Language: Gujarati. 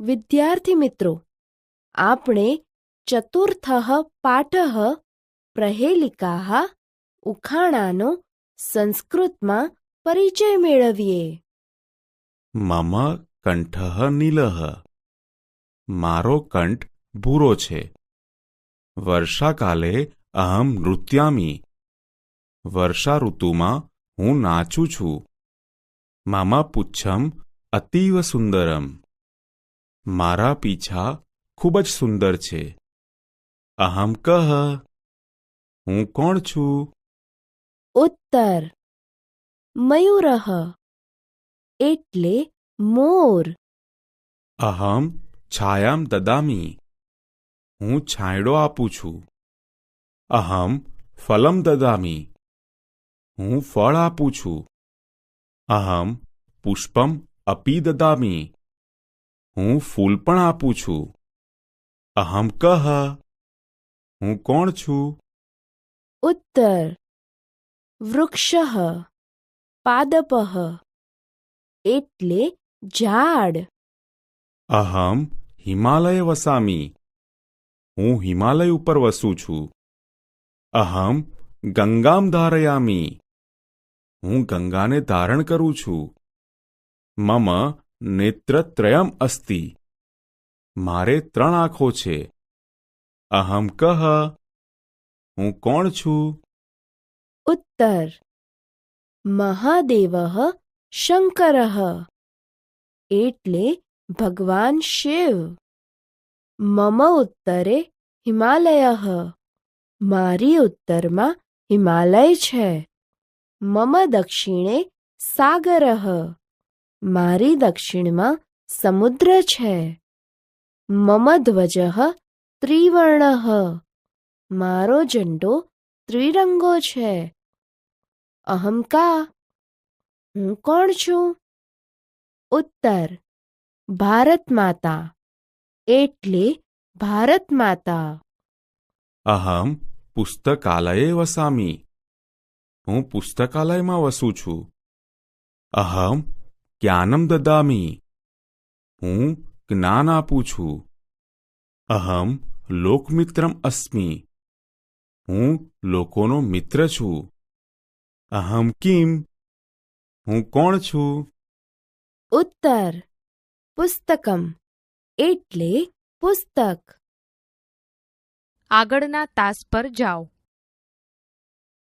વિદ્યાર્થી મિત્રો, આપણે ચતુર્થ પાઠ પ્રહેલિકા ઉખાણાનો સંસ્કૃતમાં પરિચય મેળવીએ. મમ કંઠઃ નીલહ. મારો કંઠ ભૂરો છે. વર્ષાકાલે અહમ નૃત્યામી. વર્ષા ઋતુમાં હું નાચું છું. મમ પુચ્છમ અતીવ સુંદરમ. મારા પીછા ખૂબ જ સુંદર છે. અહમ કહ હું કોણ છું? ઉત્તર. મયુરહ એટલે મોર. અહમ છાયામ દદામી. હું છાંયડો આપું છું. અહમ ફલમ દદામી. હું ફળ આપું છું. અહમ પુષ્પમ અપી દદામી. હું ફૂલ પણ આપું છું. અહમ કહ હું કોણ છું? ઉત્તર. વૃક્ષ પાદપ એટલે ઝાડ. અહમ હિમાલય વસામી. હું હિમાલય ઉપર વસું છું. અહમ ગંગામ ધારયામી. હું ગંગાને ધારણ કરું છું. મમ નેત્રત્રયમ અસ્તિ। મારે ત્રણ આંખો છે। અહમ કહ। હું કોણ છું? ઉત્તર। મહાદેવ શંકર। એટલે ભગવાન શિવ। મમ ઉત્તરે હિમાલય। મારી ઉત્તરમાં હિમાલય છે। મમ દક્ષિણે સાગરઃ। મારી દક્ષિણમાં સમુદ્ર છે. મમ ધ્વજ ત્રિવર્ણ. મારો ઝંડો ત્રિરંગો છે. અહમ કા? હું કોણ છું? ઉત્તર. ભારત માતા. એટલે ભારત માતા. અહમ પુસ્તકાલયે વસામી. હું પુસ્તકાલયમાં વસું છું. અહમ જ્ઞાનમ દદામી હું જ્ઞાન આપું છું અહમ લોકમિત્રમ અસ્મિ હું લોકોનો મિત્ર છું અહમ કિમ હું કોણ છું ઉત્તર પુસ્તકમ એટલે પુસ્તક આગળના તાસ પર જાઓ.